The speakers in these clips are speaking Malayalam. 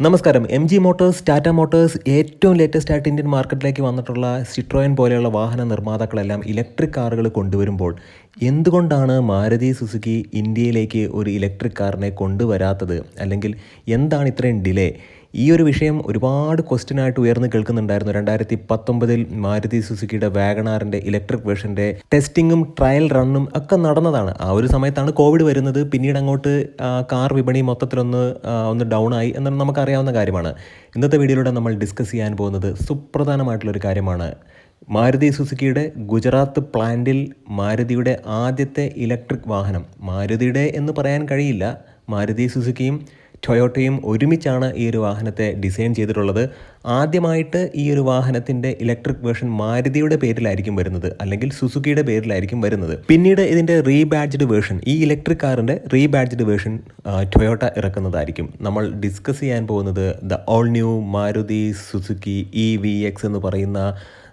നമസ്കാരം. M G motors Tata motors ഏറ്റവും ലേറ്റസ്റ്റ് ആയിട്ട് ഇന്ത്യൻ മാർക്കറ്റിലേക്ക് വന്നിട്ടുള്ള സിട്രോയൻ പോലെയുള്ള വാഹന നിർമ്മാതാക്കളെല്ലാം ഇലക്ട്രിക് കാറുകൾ കൊണ്ടുവരുമ്പോൾ എന്തുകൊണ്ടാണ് മാരുതി സുസുക്കി ഇന്ത്യയിലേക്ക് ഒരു ഇലക്ട്രിക് കാറിനെ കൊണ്ടുവരാത്തത്? അല്ലെങ്കിൽ എന്താണ് ഇത്രയും ഡിലേ ഈ ഒരു വിഷയം ഒരുപാട് ക്വസ്റ്റ്യൻ ആയിട്ട് ഉയർന്നു കേൾക്കുന്നുണ്ടായിരുന്നു. രണ്ടായിരത്തി പത്തൊമ്പതിൽ മാരുതി സുസുക്കിയുടെ വാഗണാറിന്റെ ഇലക്ട്രിക് വേർഷന്റെ ടെസ്റ്റിങ്ങും ട്രയൽ റണ്ണും ഒക്കെ നടന്നതാണ്. ആ ഒരു സമയത്താണ് കോവിഡ് വരുന്നത്. പിന്നീട് അങ്ങോട്ട് കാർ വിപണി മൊത്തത്തിലൊന്ന് ഒന്ന് ഡൗൺ ആയി എന്നാണ് നമുക്കറിയാവുന്ന കാര്യമാണ്. ഇന്നത്തെ വീഡിയോയിലൂടെ നമ്മൾ ഡിസ്കസ് ചെയ്യാൻ പോകുന്നത് സുപ്രധാനമായിട്ടുള്ളൊരു കാര്യമാണ്. മാരുതി സുസുക്കിയുടെ ഗുജറാത്ത് പ്ലാന്റിൽ മാരുതിയുടെ ആദ്യത്തെ ഇലക്ട്രിക് വാഹനം. മാരുതിയുടെ എന്ന് പറയാൻ കഴിയില്ല. മാരുതി സുസുക്കിയും ടൊയോട്ടയും ഒരുമിച്ചാണ് ഈ ഒരു വാഹനത്തെ ഡിസൈൻ ചെയ്തിട്ടുള്ളത്. ആദ്യമായിട്ട് ഈ ഒരു വാഹനത്തിന്റെ ഇലക്ട്രിക് വേർഷൻ മാരുതിയുടെ പേരിലായിരിക്കും വരുന്നത് അല്ലെങ്കിൽ സുസുക്കിയുടെ പേരിലായിരിക്കും വരുന്നത്. പിന്നീട് ഇതിന്റെ റീബാഡ്ജ്ഡ് വേർഷൻ ഈ ഇലക്ട്രിക് കാറിന്റെ റീബാഡ്ജ്ഡ് വേർഷൻ ടൊയോട്ട ഇറക്കുന്നതായിരിക്കും. നമ്മൾ ഡിസ്കസ് ചെയ്യാൻ പോകുന്നത് the all new Maruti Suzuki E V X എന്ന് പറയുന്ന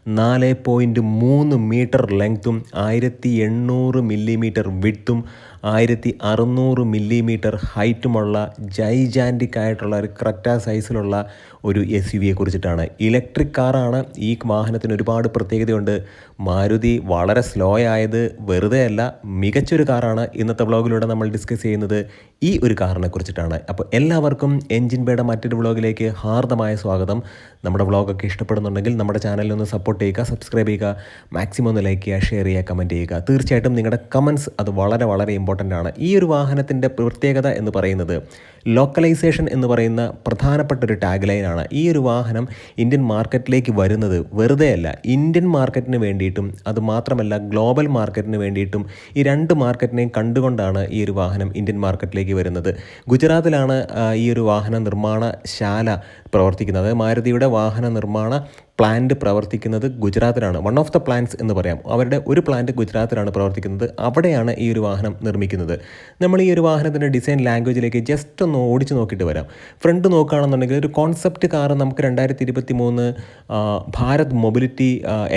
നാല് പോയിന്റ് മൂന്ന് മീറ്റർ ലെങ്ത്തും ആയിരത്തി എണ്ണൂറ് മില്ലിമീറ്റർ വിട്ടും ആയിരത്തി അറുന്നൂറ് മില്ലിമീറ്റർ ഹൈറ്റുമുള്ള ജൈജാന്റിക് ആയിട്ടുള്ള ഒരു ക്രറ്റ സൈസിലുള്ള ഒരു എസ് യു വിയെ കുറിച്ചിട്ടാണ്. ഇലക്ട്രിക് കാറാണ് ഈ വാഹനത്തിന് ഒരുപാട് പ്രത്യേകതയുണ്ട്. മാരുതി വളരെ സ്ലോ ആയത് വെറുതെ അല്ല മികച്ചൊരു കാറാണ് ഇന്നത്തെ വ്ളോഗിലൂടെ നമ്മൾ ഡിസ്കസ് ചെയ്യുന്നത്. ഈ ഒരു കാറിനെ കുറിച്ചിട്ടാണ്. അപ്പോൾ എല്ലാവർക്കും എൻജിൻ ബേയുടെ മറ്റൊരു വ്ളോഗിലേക്ക് ഹാർദമായ സ്വാഗതം. നമ്മുടെ വ്ളോഗൊക്കെ ഇഷ്ടപ്പെടുന്നുണ്ടെങ്കിൽ നമ്മുടെ ചാനലിൽ ഒന്ന് സപ്പോർട്ട് ചെയ്യുക സബ്സ്ക്രൈബ് ചെയ്യുക മാക്സിമം ഒന്ന് ലൈക്ക് ചെയ്യുക ഷെയർ ചെയ്യുക കമന്റ് ചെയ്യുക. തീർച്ചയായിട്ടും നിങ്ങളുടെ കമൻസ് അത് വളരെ വളരെ ഇമ്പോർട്ടന്റ് ആണ്. ഈ ഒരു വാഹനത്തിന്റെ പ്രത്യേകത എന്ന് പറയുന്നത് ലോക്കലൈസേഷൻ എന്ന് പറയുന്ന പ്രധാനപ്പെട്ട ഒരു ടാഗ് ലൈനാണ് ഈ ഒരു വാഹനം ഇന്ത്യൻ മാർക്കറ്റിലേക്ക് വരുന്നത് വെറുതെയല്ല ഇന്ത്യൻ മാർക്കറ്റിന് വേണ്ടിയിട്ടും അത് മാത്രമല്ല ഗ്ലോബൽ മാർക്കറ്റിന് വേണ്ടിയിട്ടും ഈ രണ്ട് മാർക്കറ്റിനെയും കണ്ടുകൊണ്ടാണ് ഈ ഒരു വാഹനം ഇന്ത്യൻ മാർക്കറ്റിലേക്ക് വരുന്നത്. ഗുജറാത്തിലാണ് ഈ ഒരു വാഹന നിർമ്മാണ ശാല പ്രവർത്തിക്കുന്നത്. മാരുതിയുടെ വാഹന നിർമ്മാണ പ്ലാന്റ് പ്രവർത്തിക്കുന്നത് ഗുജറാത്തിലാണ്. വൺ ഓഫ് ദ പ്ലാന്റ്സ് എന്ന് പറയാം. അവരുടെ ഒരു പ്ലാന്റ് ഗുജറാത്തിലാണ് പ്രവർത്തിക്കുന്നത്. അവിടെയാണ് ഈ ഒരു വാഹനം നിർമ്മിക്കുന്നത്. നമ്മൾ ഈ ഒരു വാഹനത്തിന്റെ ഡിസൈൻ ലാംഗ്വേജിലേക്ക് ജസ്റ്റ് ഒന്ന് ഓടിച്ച് നോക്കിയിട്ട് വരാം. ഫ്രണ്ട് നോക്കുകയാണെന്നുണ്ടെങ്കിൽ ഒരു കോൺസെപ്റ്റ് കാർ നമുക്ക് രണ്ടായിരത്തി ഇരുപത്തി മൂന്ന് ഭാരത് മൊബിലിറ്റി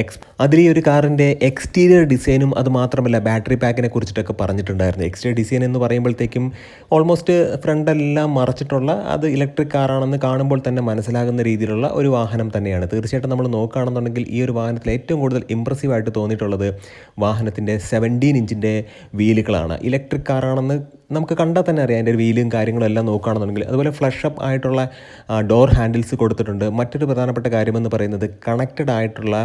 എക്സ് അതിൽ ഈ ഒരു കാറിന്റെ എക്സ്റ്റീരിയർ ഡിസൈനും അത് മാത്രമല്ല ബാറ്ററി പാക്കിനെ കുറിച്ചിട്ടൊക്കെ പറഞ്ഞിട്ടുണ്ടായിരുന്നു. എക്സ്റ്റീരിയർ ഡിസൈൻ എന്ന് പറയുമ്പോഴത്തേക്കും ഓൾമോസ്റ്റ് ഫ്രണ്ടെല്ലാം മറച്ചിട്ടുള്ള അത് ഇലക്ട്രിക് കാറാണെന്ന് കാണുമ്പോൾ തന്നെ മനസ്സിലാകുന്ന രീതിയിലുള്ള ഒരു വാഹനം തന്നെയാണ്. തീർച്ചയായിട്ടും നമ്മൾ നോക്കുകയാണെന്നുണ്ടെങ്കിൽ ഈ ഒരു വാഹനത്തിൽ ഏറ്റവും കൂടുതൽ ഇമ്പ്രസീവ് ആയിട്ട് തോന്നിയിട്ടുള്ളത് വാഹനത്തിന്റെ സെവന്റീൻ ഇഞ്ചിന്റെ വീലുകളാണ് ഇലക്ട്രിക് കാറാണെന്ന് നമുക്ക് കണ്ടാൽ തന്നെ അറിയാം. അതിന്റെ വീലും കാര്യങ്ങളും എല്ലാം നോക്കുകയാണെന്നുണ്ടെങ്കിൽ. അതുപോലെ ഫ്ലഷ് അപ്പ് ആയിട്ടുള്ള ഡോർ ഹാൻഡിൽസ് കൊടുത്തിട്ടുണ്ട്. മറ്റൊരു പ്രധാനപ്പെട്ട കാര്യമെന്ന് പറയുന്നത് കണക്റ്റഡ് ആയിട്ടുള്ള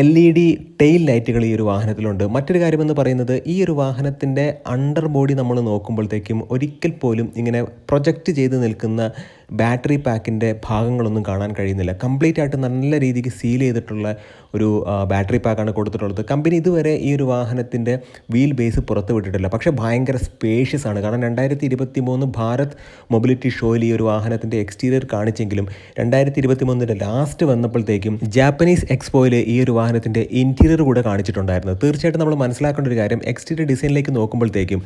എൽ ഇ ഡി ടെയിൽ ലൈറ്റുകൾ ഈ ഒരു വാഹനത്തിലുണ്ട്. മറ്റൊരു കാര്യമെന്ന് പറയുന്നത് ഈ ഒരു വാഹനത്തിന്റെ അണ്ടർ ബോഡി നമ്മൾ നോക്കുമ്പോഴത്തേക്കും ഒരിക്കൽ പോലും ഇങ്ങനെ പ്രൊജക്റ്റ് ചെയ്ത് നിൽക്കുന്ന ബാറ്ററി പാക്കിന്റെ ഭാഗങ്ങളൊന്നും കാണാൻ കഴിയുന്നില്ല. കംപ്ലീറ്റ് ആയിട്ട് നല്ല രീതിക്ക് സീൽ ചെയ്തിട്ടുള്ള ഒരു ബാറ്ററി പാക്കാണ് കൊടുത്തിട്ടുള്ളത്. കമ്പനി ഇതുവരെ ഈ ഒരു വാഹനത്തിന്റെ വീൽ ബേസ് പുറത്ത് വിട്ടിട്ടില്ല. പക്ഷേ ഭയങ്കര സ്പേഷ്യസ് ആണ്. കാരണം രണ്ടായിരത്തി ഇരുപത്തി മൂന്ന് ഭാരത് മൊബിലിറ്റി ഷോയിൽ ഈ ഒരു വാഹനത്തിന്റെ എക്സ്റ്റീരിയർ കാണിച്ചെങ്കിലും രണ്ടായിരത്തി ഇരുപത്തി മൂന്നിന്റെ ലാസ്റ്റ് വന്നപ്പോഴത്തേക്കും ജാപ്പനീസ് എക്സ്പോയിൽ ഈ ഒരു വാഹനത്തിന്റെ ഇന്റീരിയർ കൂടെ കാണിച്ചിട്ടുണ്ടായിരുന്നു. തീർച്ചയായിട്ടും നമ്മൾ മനസ്സിലാക്കേണ്ട ഒരു കാര്യം എക്സ്റ്റീരിയർ ഡിസൈനിലേക്ക് നോക്കുമ്പോഴത്തേക്കും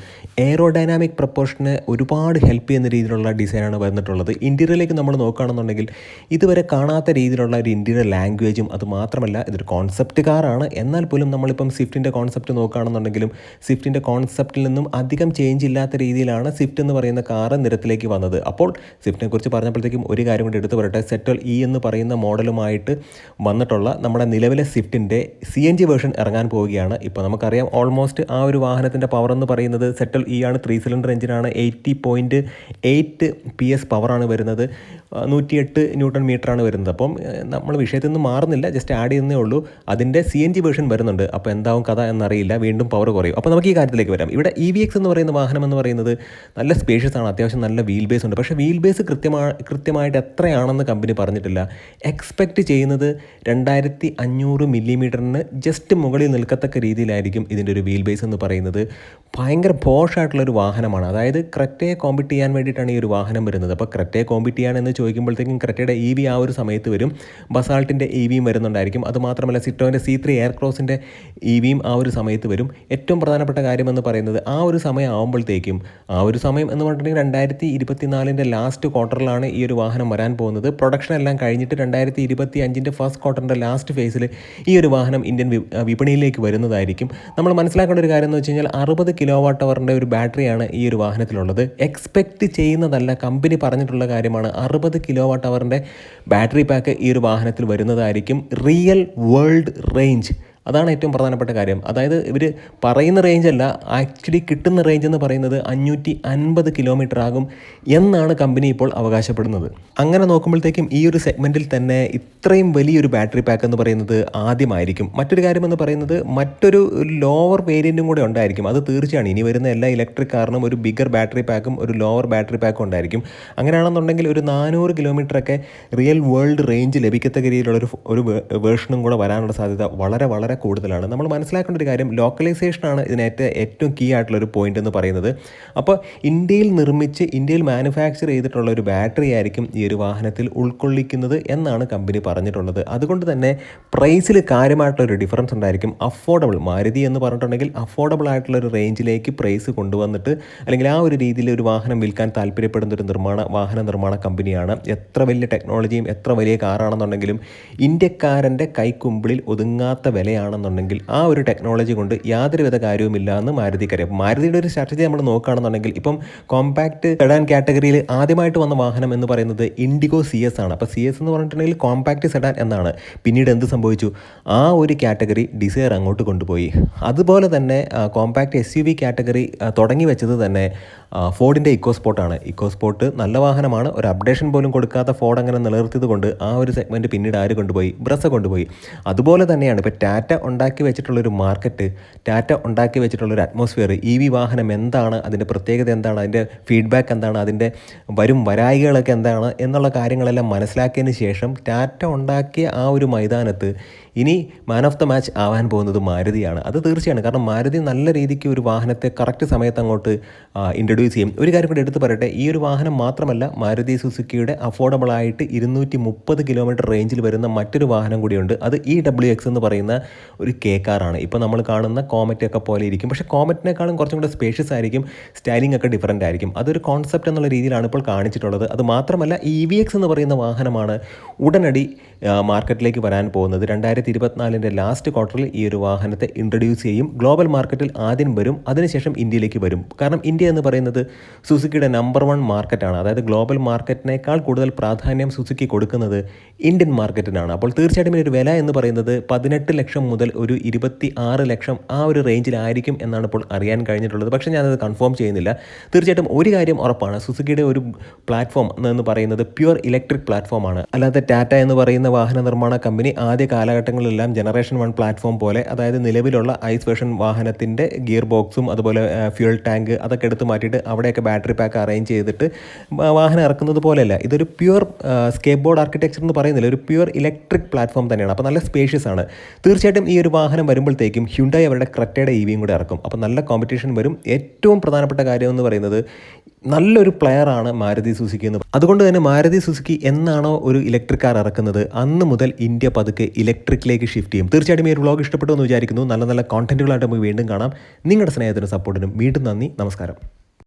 എയറോഡൈനാമിക് പ്രപ്പോർഷന് ഒരുപാട് ഹെൽപ്പ് ചെയ്യുന്ന രീതിയിലുള്ള ഡിസൈനാണ് വന്നിട്ടുള്ളത്. ഇന്റീരിയറിലേക്ക് നമ്മൾ നോക്കുകയാണെന്നുണ്ടെങ്കിൽ ഇതുവരെ കാണാത്ത രീതിയിലുള്ള ഒരു ഇന്റീരിയർ ലാംഗ്വേജും അത് മാത്രമല്ല ഇതൊരു കോൺസെപ്റ്റ് കാറാണ് എന്നാൽ പോലും നമ്മളിപ്പം സ്വിഫ്റ്റിന്റെ കോൺസെപ്റ്റ് നോക്കുകയാണെന്നുണ്ടെങ്കിലും സ്വിഫ്റ്റിന്റെ കോൺസെപ്റ്റിൽ നിന്നും അധികം ചേഞ്ച് ഇല്ലാത്ത രീതിയിലാണ് സ്വിഫ്റ്റ് എന്ന് പറയുന്ന കാറ് നിരത്തിലേക്ക് വന്നത്. അപ്പോൾ സ്വിഫ്റ്റിനെ കുറിച്ച് പറഞ്ഞപ്പോഴത്തേക്കും ഒരു കാര്യം കൂടി എടുത്തു പറയട്ടെ. സെറ്റൽ ഇ എന്ന് പറയുന്ന മോഡലുമായിട്ട് വന്നിട്ടുള്ള നമ്മുടെ നിലവിലെ സ്വിഫ്റ്റിന്റെ സി എൻ ജി വേർഷൻ ഇറങ്ങാൻ പോവുകയാണ്. ഇപ്പോൾ നമുക്കറിയാം ഓൾമോസ്റ്റ് ആ ഒരു വാഹനത്തിന്റെ പവർ എന്ന് പറയുന്നത് സെറ്റൽ ഇ ആണ്. ത്രീ സിലിണ്ടർ എഞ്ചിനാണ് eighty point eight P S പവറാണ് വരുന്നത്. നൂറ്റിയെട്ട് ന്യൂട്ടൺ മീറ്ററാണ് വരുന്നത്. അപ്പം നമ്മൾ വിഷയത്തിൽ നിന്ന് മാറുന്നില്ല ജസ്റ്റ് ആഡ് ചെയ്യുന്നേ ഉള്ളൂ. അതിന്റെ സി എൻ ജി വേർഷൻ വരുന്നുണ്ട്. അപ്പോൾ എന്താവും കഥ എന്നറിയില്ല വീണ്ടും പവർ കുറയും. അപ്പോൾ നമുക്ക് ഈ കാര്യത്തിലേക്ക് വരാം. ഇവിടെ ഇ വി എക്സ് എന്ന് പറയുന്ന വാഹനം എന്ന് പറയുന്നത് നല്ല സ്പേഷ്യസ് ആണ് അത്യാവശ്യം നല്ല വീൽ ബേസ് ഉണ്ട്. പക്ഷേ വീൽ ബേസ് കൃത്യമായി കൃത്യമായിട്ട് എത്രയാണെന്ന് കമ്പനി പറഞ്ഞിട്ടില്ല. എക്സ്പെക്റ്റ് ചെയ്യുന്നത് രണ്ടായിരത്തി അഞ്ഞൂറ് മില്ലിമീറ്ററിന് ജസ്റ്റ് മുകളിൽ നിൽക്കത്തക്ക രീതിയിലായിരിക്കും ഇതിന്റെ ഒരു വീൽ ബേസ് എന്ന് പറയുന്നത്. ഭയങ്കര ഫോഷായിട്ടുള്ളൊരു വാഹനമാണ്. അതായത് ക്രെറ്റയെ കോമ്പീറ്റ് ചെയ്യാൻ വേണ്ടിയിട്ടാണ് ഈ ഒരു വാഹനം വരുന്നത്. അപ്പോൾ ക്രെറ്റയെ കോമ്പീറ്റ് ചെയ്യാനെന്ന് ചോദിക്കുമ്പോഴത്തേക്കും ക്രെറ്റയുടെ ഇ വി ആ ഒരു സമയത്ത് വരും. ബസാൾട്ടിന്റെ ഇ വിയും വരുന്നുണ്ടായിരിക്കും. അതുമാത്രമല്ല സിറ്റോന്റെ സി ത്രീ എയർ ക്രോസിന്റെ ഇ വിയും ആ ഒരു സമയത്ത് വരും. ഏറ്റവും പ്രധാനപ്പെട്ട കാര്യമെന്ന് പറയുന്നത് ആ ഒരു സമയം ആകുമ്പോഴത്തേക്കും ആ ഒരു സമയം എന്ന് പറഞ്ഞിട്ടുണ്ടെങ്കിൽ രണ്ടായിരത്തി ഇരുപത്തിനാലിന്റെ ലാസ്റ്റ് ക്വാർട്ടറിലാണ് ഈ ഒരു വാഹനം വരാൻ പോകുന്നത്. പ്രൊഡക്ഷൻ എല്ലാം കഴിഞ്ഞിട്ട് രണ്ടായിരത്തി ഇരുപത്തി അഞ്ചിന്റെ ഫസ്റ്റ് ക്വാർട്ടറിന്റെ ലാസ്റ്റ് ഫേസിൽ ഈ ഒരു വാഹനം ഇന്ത്യൻ വിപണിയിലേക്ക് വരുന്നതായിരിക്കും. നമ്മൾ മനസ്സിലാക്കേണ്ട ഒരു കാര്യം എന്ന് വെച്ച് കഴിഞ്ഞാൽ അറുപത് കിലോ വാട്ട് അവറിന്റെ ഒരു ബാറ്ററിയാണ് ഈ ഒരു വാഹനത്തിലുള്ളത്. എക്സ്പെക്റ്റ് ചെയ്യുന്നതല്ല കമ്പനി പറഞ്ഞിട്ടുള്ള കാര്യമാണ്. അറുപത് കിലോ വാട്ട് അവറിന്റെ ബാറ്ററി പാക്ക് ഈ ഒരു വാഹനത്തിൽ വരുന്നതായിരിക്കും. റിയൽ വേൾഡ് റേഞ്ച് അതാണ് ഏറ്റവും പ്രധാനപ്പെട്ട കാര്യം. അതായത് ഇവർ പറയുന്ന റേഞ്ച് അല്ല ആക്ച്വലി കിട്ടുന്ന റേഞ്ച് എന്ന് പറയുന്നത് അഞ്ഞൂറ്റി അൻപത് കിലോമീറ്റർ ആകും എന്നാണ് കമ്പനി ഇപ്പോൾ അവകാശപ്പെടുന്നത്. അങ്ങനെ നോക്കുമ്പോഴത്തേക്കും ഈ ഒരു സെഗ്മെന്റിൽ തന്നെ ഇത്രയും വലിയൊരു ബാറ്ററി പാക്ക് എന്ന് പറയുന്നത് ആദ്യമായിരിക്കും. മറ്റൊരു കാര്യം എന്ന് പറയുന്നത് മറ്റൊരു ലോവർ വേരിയന്റും കൂടെ ഉണ്ടായിരിക്കും. അത് തീർച്ചയാണ് ഇനി വരുന്ന എല്ലാ ഇലക്ട്രിക് കാറിനും ഒരു ബിഗർ ബാറ്ററി പാക്കും ഒരു ലോവർ ബാറ്ററി പാക്കും ഉണ്ടായിരിക്കും. അങ്ങനെയാണെന്നുണ്ടെങ്കിൽ ഒരു നാനൂറ് കിലോമീറ്ററൊക്കെ റിയൽ വേൾഡ് റേഞ്ച് ലഭിക്കത്തക്ക രീതിയിലുള്ള ഒരു ഒരു വേർഷനും കൂടെ വരാനുള്ള സാധ്യത വളരെ വളരെ കൂടുതലാണ്. നമ്മൾ മനസ്സിലാക്കേണ്ട ഒരു കാര്യം ലോക്കലൈസേഷനാണ് ഇതിനേറ്റ ഏറ്റവും കീ ആയിട്ടുള്ള ഒരു പോയിന്റ് എന്ന് പറയുന്നത്. അപ്പോൾ ഇന്ത്യയിൽ നിർമ്മിച്ച് ഇന്ത്യയിൽ മാനുഫാക്ചർ ചെയ്തിട്ടുള്ള ഒരു ബാറ്ററി ആയിരിക്കും ഈ ഒരു വാഹനത്തിൽ ഉൾക്കൊള്ളിക്കുന്നത് എന്നാണ് കമ്പനി പറഞ്ഞിട്ടുള്ളത്. അതുകൊണ്ട് തന്നെ പ്രൈസിൽ കാര്യമായിട്ടുള്ളൊരു ഡിഫറൻസ് ഉണ്ടായിരിക്കും. അഫോർഡബിൾ മാരുതി എന്ന് പറഞ്ഞിട്ടുണ്ടെങ്കിൽ അഫോർഡബിൾ ആയിട്ടുള്ള ഒരു റേഞ്ചിലേക്ക് പ്രൈസ് കൊണ്ടുവന്നിട്ട് അല്ലെങ്കിൽ ആ ഒരു രീതിയിൽ ഒരു വാഹനം വിൽക്കാൻ താല്പര്യപ്പെടുന്ന ഒരു നിർമ്മാണ വാഹന നിർമ്മാണ കമ്പനിയാണ് എത്ര വലിയ ടെക്നോളജിയും എത്ര വലിയ കാറാണെന്നുണ്ടെങ്കിലും ഇന്ത്യക്കാരന്റെ കൈക്കുമ്പിളിൽ ഒതുങ്ങാത്ത വിലയാണെന്നുണ്ടെങ്കിൽ ആ ഒരു ടെക്നോളജി കൊണ്ട് യാതൊരുവിധ കാര്യവുമില്ല എന്ന് മാരുതി മാരുതിക്കറിയാം മാരുതിയുടെ ഒരു സ്ട്രാറ്റജി നമ്മൾ നോക്കുകയാണെന്നുണ്ടെങ്കിൽ ഇപ്പം കോമ്പാക്ട് സെഡാൻ കാറ്റഗറിയിൽ ആദ്യമായിട്ട് വന്ന വാഹനം എന്ന് പറയുന്നത് ഇൻഡിഗോ സി എസ് ആണ്. അപ്പോൾ സി എസ് എന്ന് പറഞ്ഞിട്ടുണ്ടെങ്കിൽ കോമ്പാക്ട് സെഡാൻ എന്നാണ്. പിന്നീട് എന്ത് സംഭവിച്ചു? ആ ഒരു കാറ്റഗറി ഡിസയർ അങ്ങോട്ട് കൊണ്ടുപോയി. അതുപോലെ തന്നെ compact S U V category തുടങ്ങി വെച്ചത് തന്നെ ഫോർഡിന്റെ ഇക്കോ സ്പോർട്ടാണ് ഇക്കോ സ്പോർട്ട് നല്ല വാഹനമാണ്. ഒരു അപ്ഡേഷൻ പോലും കൊടുക്കാത്ത ഫോർഡ് അങ്ങനെ നിലനിർത്തിയത് കൊണ്ട് ആ ഒരു സെഗ്മെന്റ് പിന്നീട് ആര് കൊണ്ടുപോയി? ബ്രസ് കൊണ്ടുപോയി. അതുപോലെ തന്നെയാണ് ഇപ്പോൾ ടാറ്റ ഉണ്ടാക്കി വെച്ചിട്ടുള്ളൊരു മാർക്കറ്റ് ടാറ്റ ഉണ്ടാക്കി വെച്ചിട്ടുള്ളൊരു അറ്റ്മോസ്ഫിയർ ഇ വി വാഹനം എന്താണ് അതിന്റെ പ്രത്യേകത എന്താണ് അതിന്റെ ഫീഡ്ബാക്ക് എന്താണ് അതിന്റെ വരും വരായികളൊക്കെ എന്താണ് എന്നുള്ള കാര്യങ്ങളെല്ലാം മനസ്സിലാക്കിയതിന് ശേഷം ടാറ്റ ഉണ്ടാക്കിയ ആ ഒരു മൈതാനത്ത് ഇനി മാൻ ഓഫ് ദ മാച്ച് ആവാൻ പോകുന്നത് മാരുതിയാണ്. അത് തീർച്ചയാണ്. കാരണം മാരുതി നല്ല രീതിക്ക് ഒരു വാഹനത്തെ കറക്റ്റ് സമയത്ത് അങ്ങോട്ട് ഇൻട്രൊഡ്യൂസ് ചെയ്യും. ഒരു കാര്യം കൂടി എടുത്ത് പറയട്ടെ. ഈ ഒരു വാഹനം മാത്രമല്ല മാരുതി സുസുക്കിയുടെ അഫോർഡബിൾ ആയിട്ട് ഇരുന്നൂറ്റി മുപ്പത് കിലോമീറ്റർ റേഞ്ചിൽ വരുന്ന മറ്റൊരു വാഹനം കൂടിയുണ്ട്. അത് ഇ ഡബ്ല്യു എക്സ് എന്ന് പറയുന്ന ഒരു കേക്കാറാണ് കാറാണ്. ഇപ്പോൾ നമ്മൾ കാണുന്ന കോമറ്റ് ഒക്കെ പോലെ ഇരിക്കും. പക്ഷേ കോമറ്റിനേക്കാളും കുറച്ചും കൂടെ സ്പേഷ്യസ് ആയിരിക്കും സ്റ്റൈലിംഗ് ഒക്കെ ഡിഫറന്റ് ആയിരിക്കും. അതൊരു കോൺസെപ്റ്റ് എന്നുള്ള രീതിയിലാണ് ഇപ്പോൾ കാണിച്ചിട്ടുള്ളത്. അത് മാത്രമല്ല ഇ വി എക്സ് എന്ന് പറയുന്ന വാഹനമാണ് ഉടനടി മാർക്കറ്റിലേക്ക് വരാൻ പോകുന്നത്. രണ്ടായിരത്തി ഇരുപത്തിനാലിന്റെ ലാസ്റ്റ് ക്വാർട്ടറിൽ ഈ ഒരു വാഹനത്തെ ഇൻട്രൊഡ്യൂസ് ചെയ്യും. ഗ്ലോബൽ മാർക്കറ്റിൽ ആദ്യം വരും അതിനുശേഷം ഇന്ത്യയിലേക്ക് വരും. കാരണം ഇന്ത്യ എന്ന് പറയുന്നത് സുസുക്കിയുടെ നമ്പർ വൺ മാർക്കറ്റാണ് അതായത് ഗ്ലോബൽ മാർക്കറ്റിനേക്കാൾ കൂടുതൽ പ്രാധാന്യം സുസുക്കി കൊടുക്കുന്നത് ഇന്ത്യൻ മാർക്കറ്റിനാണ് അപ്പോൾ തീർച്ചയായിട്ടും ഒരു വില എന്ന് പറയുന്നത് പതിനെട്ട് ലക്ഷം മുതൽ ഒരു ഇരുപത്തി ആറ് ലക്ഷം ആ ഒരു റേഞ്ചിലായിരിക്കും എന്നാണ് ഇപ്പോൾ അറിയാൻ കഴിഞ്ഞിട്ടുള്ളത്. പക്ഷേ ഞാനത് കൺഫേം ചെയ്യുന്നില്ല. തീർച്ചയായിട്ടും ഒരു കാര്യം ഉറപ്പാണ്. സുസുക്കിയുടെ ഒരു പ്ലാറ്റ്ഫോം എന്ന് പറയുന്നത് പ്യുവർ ഇലക്ട്രിക് പ്ലാറ്റ്ഫോമാണ് അല്ലാതെ ടാറ്റ എന്ന് പറയുന്ന വാഹന നിർമ്മാണ കമ്പനി ആദ്യ കാലഘട്ടങ്ങളിലെല്ലാം ജനറേഷൻ വൺ പ്ലാറ്റ്ഫോം പോലെ അതായത് നിലവിലുള്ള ഐസ് വേർഷൻ വാഹനത്തിന്റെ ഗിയർ ബോക്സും അതുപോലെ ഫ്യൂൽ ടാങ്ക് അതൊക്കെ എടുത്ത് മാറ്റിയിട്ട് അവിടെയൊക്കെ ബാറ്ററി പാക്ക് അറേഞ്ച് ചെയ്തിട്ട് വാഹനം ഇറക്കുന്നത് പോലെയല്ല. ഇതൊരു പ്യുവർ സ്കേപ്പ് ബോർഡ് ആർക്കിടെക്ചർ എന്ന് പറയുന്നില്ല. ഒരു പ്യുവർ ഇലക്ട്രിക് പ്ലാറ്റ്ഫോം തന്നെയാണ്. അപ്പോൾ നല്ല സ്പേഷ്യസ് ആണ്. തീർച്ചയായിട്ടും ഈ ഒരു വാഹനം വരുമ്പോഴത്തേക്കും ഹ്യുണ്ടായി അവരുടെ ക്രെറ്റയുടെ ഇ വിയും കൂടെ ഇറക്കും. അപ്പോൾ നല്ല കോമ്പറ്റീഷൻ വരും. ഏറ്റവും പ്രധാനപ്പെട്ട കാര്യം എന്ന് പറയുന്നത് നല്ലൊരു പ്ലെയറാണ് മാരുതി സുസുക്കി എന്ന് അതുകൊണ്ട് തന്നെ മാരുതി സുസുക്കി എന്നാണോ ഒരു ഇലക്ട്രിക് കാർ ഇറക്കുന്നത്? അന്ന് മുതൽ ഇന്ത്യ പതുക്കെ ഇലക്ട്രിക്കിലേക്ക് ഷിഫ്റ്റ് ചെയ്യും. തീർച്ചയായിട്ടും ഈ ഒരു വ്ളോഗ് ഇഷ്ടപ്പെട്ടു എന്ന് വിചാരിക്കുന്നു. നല്ല നല്ല കോണ്ടന്റുകളായിട്ട് നമുക്ക് വീണ്ടും കാണാം. നിങ്ങളുടെ സ്നേഹത്തിനും സപ്പോർട്ടിനും വീണ്ടും നന്ദി. നമസ്കാരം.